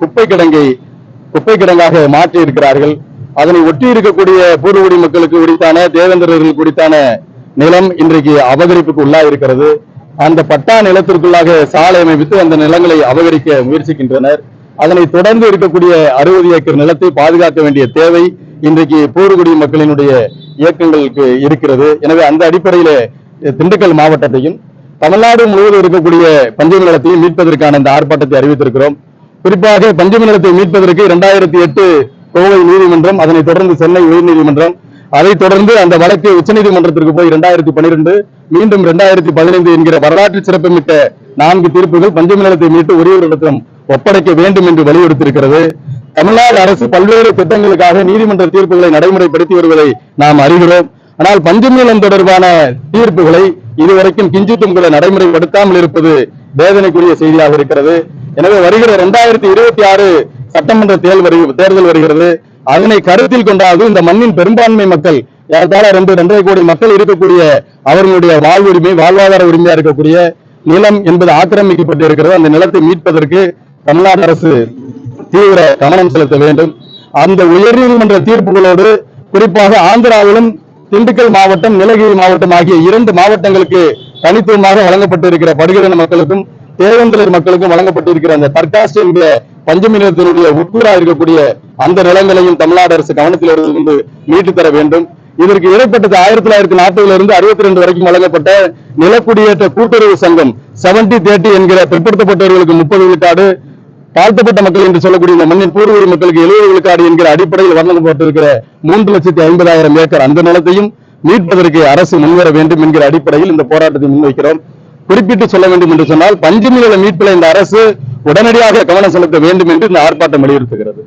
குப்பை கிடங்கை குப்பை கிடங்காக மாற்றி இருக்கிறார்கள் அதனை ஒட்டி இருக்கக்கூடிய பூர்வகுடி மக்களுக்கு உரித்தான தேவேந்திரர்கள் குறித்தான நிலம் இன்றைக்கு அபகரிப்புக்கு உள்ளா இருக்கிறது அந்த பட்டா நிலத்திற்குள்ளாக சாலை அமைவித்து அந்த நிலங்களை அபகரிக்க முயற்சிக்கின்றனர். அதனை தொடர்ந்து இருக்கக்கூடிய அறுபது ஏக்கர் நிலத்தை பாதுகாக்க வேண்டிய தேவை இன்றைக்கு பூர்வகுடி மக்களினுடைய இயக்கங்களுக்கு இருக்கிறது. எனவே அந்த அடிப்படையில திண்டுக்கல் மாவட்டத்தையும் தமிழ்நாடு முழுவதும் இருக்கக்கூடிய பஞ்சமி நிலத்தையும் மீட்பதற்கான இந்த ஆர்ப்பாட்டத்தை அறிவித்திருக்கிறோம். குறிப்பாக பஞ்சமி நிலத்தை மீட்பதற்கு இரண்டாயிரத்தி எட்டு கோவை நீதிமன்றம் அதனைத் தொடர்ந்து சென்னை உயர்நீதிமன்றம் அதைத் தொடர்ந்து அந்த வழக்கு உச்சநீதிமன்றத்திற்கு போய் இரண்டாயிரத்தி பன்னிரெண்டு மீண்டும் இரண்டாயிரத்தி பதினைந்து என்கிற வரலாற்று சிறப்புமிக்க நான்கு தீர்ப்புகள் பஞ்சமி நிலத்தை மீட்டு ஒரே ஒப்படைக்க வேண்டும் என்று வலியுறுத்தியிருக்கிறது. தமிழ்நாடு அரசு பல்வேறு திட்டங்களுக்காக நீதிமன்ற தீர்ப்புகளை நடைமுறைப்படுத்தி வருவதை நாம் அறிகிறோம். ஆனால் பஞ்சமி தொடர்பான தீர்ப்புகளை இதுவரைக்கும் கிஞ்சித்தும் கூட நடைமுறைப்படுத்தாமல் இருப்பது வேதனைக்குரிய செய்தியாக இருக்கிறது. எனவே வருகிற இரண்டாயிரத்தி இருபத்தி ஆறு சட்டமன்ற தேர்தல் தேர்தல் வருகிறது. அதனை கருத்தில் கொண்டாவது இந்த மண்ணின் பெரும்பான்மை மக்கள் ஏறத்தாழ ரெண்டு ரெண்டரை கோடி மக்கள் இருக்கக்கூடிய அவர்களுடைய வாழ்வுரிமை வாழ்வாதார உரிமையா இருக்கக்கூடிய நிலம் என்பது ஆக்கிரமிக்கப்பட்டு இருக்கிறது அந்த நிலத்தை மீட்பதற்கு தமிழ்நாடு அரசு தீவிர கவனம் செலுத்த வேண்டும். அந்த உயர்நீதிமன்ற தீர்ப்புகளோடு குறிப்பாக ஆந்திராவிலும் திண்டுக்கல் மாவட்டம் நீலகிரி மாவட்டம் ஆகிய இரண்டு மாவட்டங்களுக்கு தனித்துவமாக வழங்கப்பட்டிருக்கிற படுகிற மக்களுக்கும் தேவேந்திரர் மக்களுக்கும் வழங்கப்பட்டிருக்கிற அந்த தற்காஸ்ட் என்கிற பஞ்சமி நிலத்தினுடைய உட்கூறா இருக்கக்கூடிய அந்த நிலங்களையும் தமிழ்நாடு அரசு கவனத்தில் இருந்து மீட்டு தர வேண்டும். இதற்கு இடைப்பட்டது ஆயிரத்தி தொள்ளாயிரத்தி நாற்பதுல இருந்து அறுபத்தி ரெண்டு வரைக்கும் வழங்கப்பட்ட நிலக்குடியேற்ற கூட்டுறவு சங்கம் செவன்டி தேர்ட்டி என்கிற பிற்படுத்தப்பட்டவர்களுக்கு முப்பது விழுக்காடு தாழ்த்தப்பட்ட மக்கள் என்று சொல்லக்கூடிய இந்த மண்ணின் பூர்வீக மக்களுக்கு எழுபது விழுக்காடு என்கிற அடிப்படையில் வழங்கப்பட்டிருக்கிற மூன்று லட்சத்தி ஐம்பதாயிரம் ஏக்கர் அந்த நிலத்தையும் மீட்பதற்கு அரசு முன்வர வேண்டும் என்கிற அடிப்படையில் இந்த போராட்டத்தை முன்வைக்கிறோம். குறிப்பிட்டு சொல்ல வேண்டும் என்று சொன்னால் பஞ்சமி மீட்பில் இந்த அரசு உடனடியாக கவனம் செலுத்த வேண்டும் என்று இந்த ஆர்ப்பாட்டம் வலியுறுத்துகிறது.